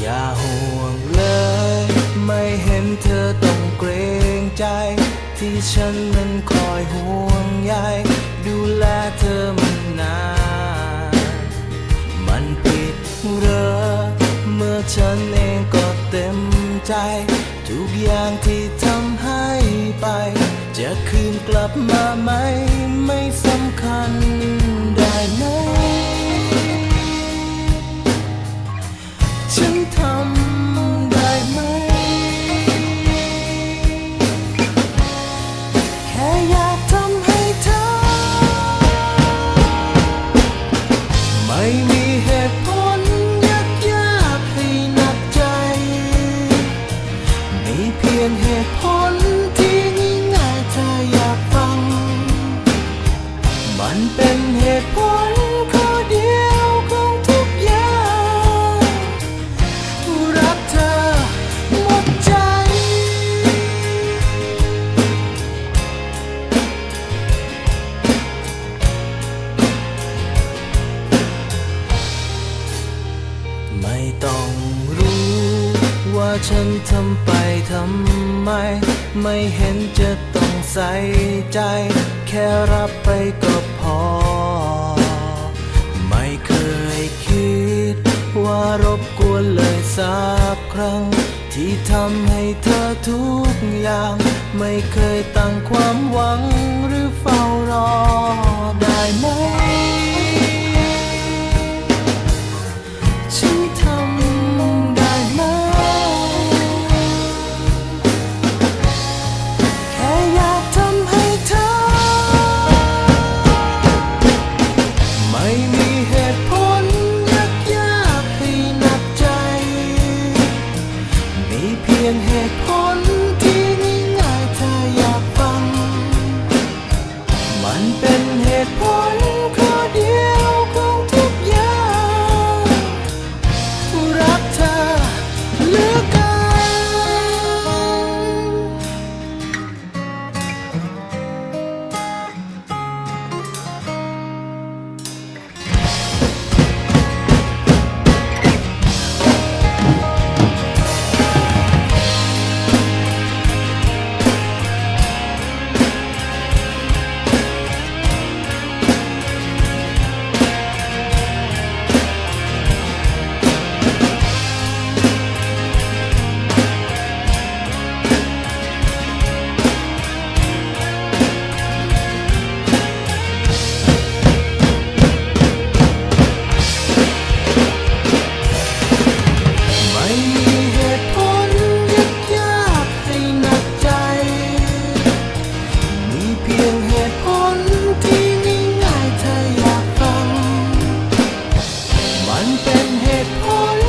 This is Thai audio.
อย่าห่วงเลย ไม่เห็นเธอต้องเกรงใจ ที่ฉันนั้นคอยห่วงใยดูแลเธอมันนาน มันผิดเหรอเมื่อฉันเองก็เต็มใจ ทุกอย่างที่ทำให้ไปจะคืน กลับมาไหม ว่าฉันทำไปทำไม ไม่เห็นจะต้องใส่ใจ แค่รับไปก็พอ ไม่เคยคิด ว่ารบกวนเลยสักครั้ง ที่ทำให้เธอทุกอย่าง ไม่เคยตั้งความหวังหรือเฝ้ารอ เพียงเหตุผลที่ง่ายๆเธออยากฟัง มันเป็นเหตุผล been hit all